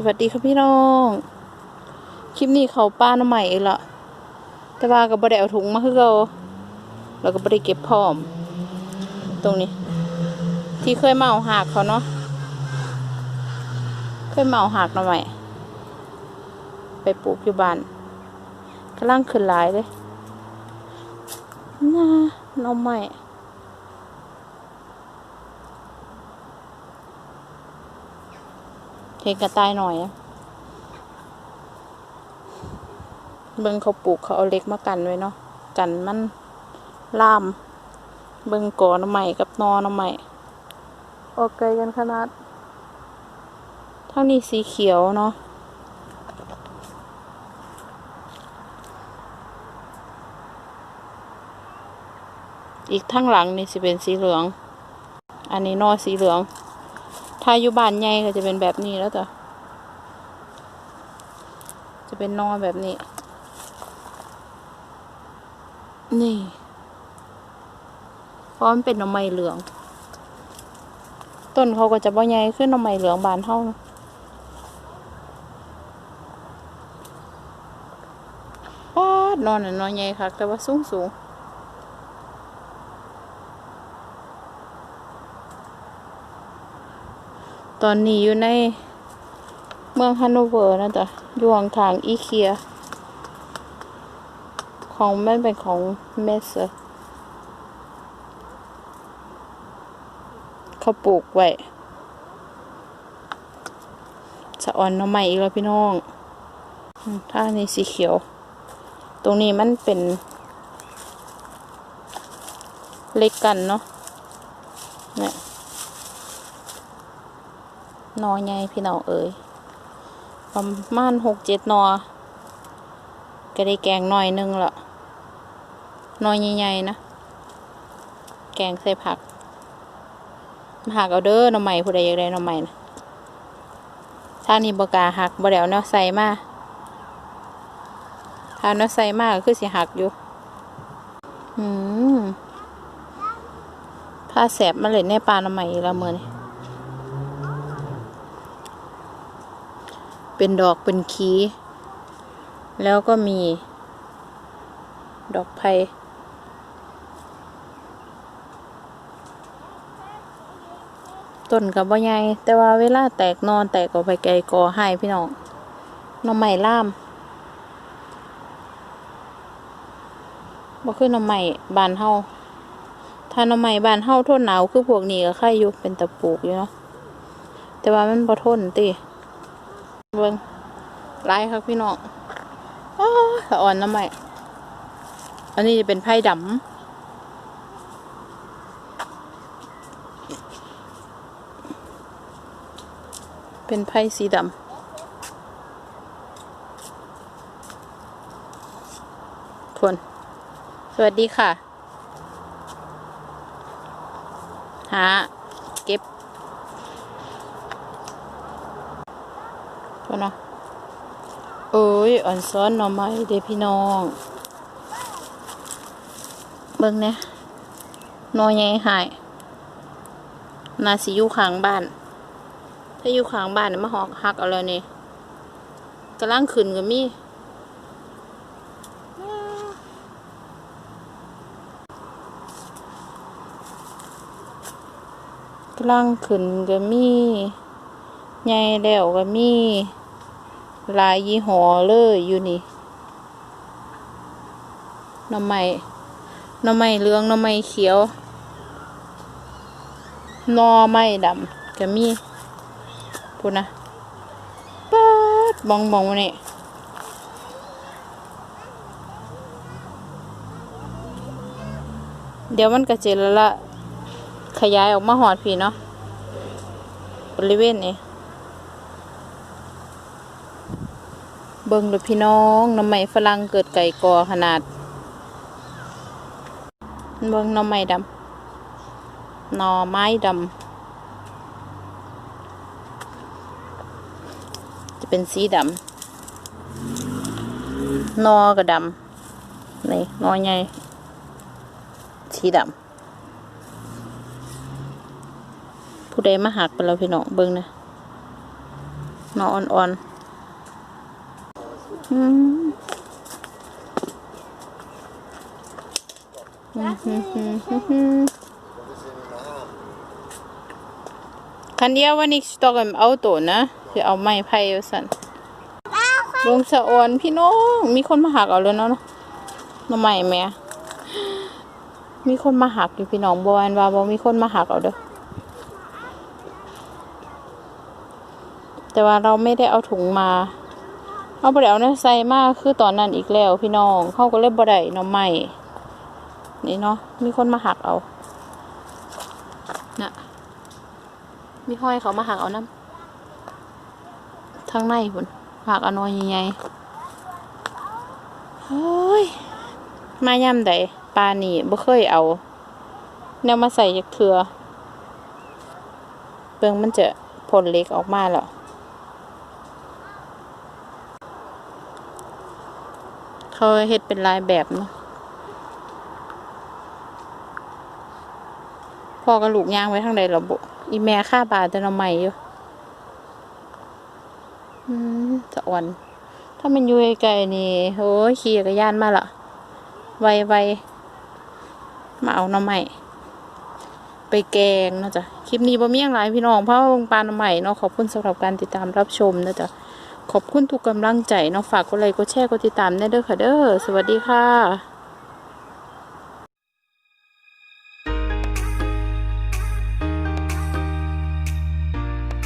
สวัสดีครับพี่น้อง คลิปนี้เขาป้าน้ำใหม่เองละแต่ว่าก็บ่ไดเอาถุงมาคือเราเราก็บ่ได้เก็บพร้อม ตรงนี้ ที่เคยเอาหากเขาเนาะเคยเอาหากน้ำใหม่ไปปลูกอยู่บ้านกำลังขึ้นหลายเลยน่าน้ำใหม่ เห็นกระต่ายหน่อยอะเบิ่งเขาปลูกเขาเอาเหล็กมากันไว้เนาะ กันมันล่าม เบิ่งกอหน้ำใหม่กับนอหน้ำใหม่ออกไกลกันขนาดทางนี้สีเขียวเนาะอีกทั้งหลังนี่สิเป็นสีเหลือง อันนี้นอสีเหลือง ถ้าอยู่บ้านใหญ่ก็จะเป็นแบบนี้แล้วจ้ะจะเป็นนอนแบบนี้ นี่เพราะมันเป็นหน่อไม้เหลือง ต้นเขาก็จะบ่ใหญ่ขึ้นหน่อไม้เหลืองบานเท่านะป๊าดนอนน่ะนอนใหญ่คักแต่ว่าสูงสูง ตอนนี้อยู่ในเมืองฮันโนเวอร์นะจ๊ะอยู่ห่างทางอีเคีย ของแม่เป็นของเมสเซอร์เขาปลูกไว้สะออนน้ำใหม่อีกแล้วพี่น้องถ้าในสีเขียว ตรงนี้มันเป็น เล็กกันเนาะเนี่ย นอใหญ่พี่น้องเอ๋ยประมาณหกเจ็ดนอก็ได้แกงหน่อยหนึงละนอใหญ่ๆนะ แกงใส่ผักมาหักเอาเด้อหน่อใหม่ผู้ใดอยากได้หน่อใหม่นะถ้านี่บกาหักบ่เดี๋ยวแนวใส่มาถ้าแนวใส่มากก็คือสิหักอยู่อืมผ้าแสบมาเลยในปลาหน่อใหม่ล้วมือนี่ เป็นดอกเป็นขี แล้วก็มี ดอกไผ่ต้นกับว่าใหญ่แต่ว่าเวลาแตกนอนแตกออกไปไกลกอให้พี่น้องน้องใหม่ล่ามบ่คือน้องใหม่บานเฮาถ้าน้องใหม่บานเฮาทนหนาวคือพวกนี้ก็ใครอยู่เป็นตะปูกอยู่เนาะแต่ว่ามันบ่ทนติ เบิ่งไล่ครับพี่น้องอสะอ่อนน้ำใหม่ อันนี้จะเป็นไพ่ดำ เป็นไพ่สีดำทวนสวัสดีค่ะ หา เก็บ ตัวเนาะเอ้ยอ่อนซ้อนหน่อไม้เด้พี่น้อง เบิ่งเนี่ยนอใหญ่หายนาสิอยู่ข้างบ้าน ถ้าอยู่ข้างบ้านเนี่ยมาหอกหักเอาแล้วนี่กำลังขึ้นก็มีกำลังขึ้นก็มีใหญ่แล้วก็มี หลายยี่ห้อเลยอยู่นี่หน่อไม้หน่อไม้เหลืองหน่อไม้เขียวนอไม้ดำก็มีพูดนะป๊าดบองบองนี่เดี๋ยวมันก็เจแล้วละขยายออกมาหอดพี่เนาะบริเวณนี้ เบิ่งเลยพี่น้องน้ำไม้ฝรั่งเกิดไก่กอขนาด เบิ่งน้ำไม้ดำหน่อไม้ดำจะเป็นสีดำนอก็ดำนี่นอใหญ่สีดำผู้ใดมาหักไปแล้วพี่น้องเบิ่งนะนออ่อนๆอืมอืมอืมอืมอืมอืม คันเดียววันนี้สตอกเอาตัวนะจะเอาไม้ไผ่สันลงสะออนพี่น้องมีคนมาหักเอาแล้วเนาะหน่อไม้แหม่มีคนมาหักอยู่พี่น้องบวาแนว่าบมีคนมาหักเอาเด้อแต่ว่าเราไม่ได้เอาถุงมา เอาบ่ได้เอาเนื้อใส่มากคือตอนนั้นอีกแล้ว พี่น้องเขาก็เลยบ่ได้น้ำใหม่นี่เนาะมีคนมาหักเอาน่ะมีห้อยเขามาหักเอาน้ำทางในพุ่นหักอานอยใหญ่ๆเฮ้ยมาย่ำใดปลานี่บ่เคยเอาแนวมาใส่ยักเถือเบิ่งมันจะผลเล็กออกมาแล้ว เขาเฮ็ดเป็นลายแบบเนาะพ่อกับลูกยางไว้ทางใดระบุอีแม่ค่าบาทแต่เราใหม่อยู่อืมสะอ่อน ถ้ามันอยู่ไกลๆนี่โอ้ยขี่จักรยานมาละไวไวมาเอาหน่อใหม่ไปแกงเนาะจ้ะ คลิปนี้บ่มีหยังหลายพี่น้องเพราะวงปลาหน่อใหม่เนาะขอบคุณสำหรับการติดตามรับชมนะจ๊ะ ขอบคุณทุกกำลังใจเนาะฝากกดไลค์กดแชร์กดติดตามแน่เด้อค่ะเด้อสวัสดีค่ะ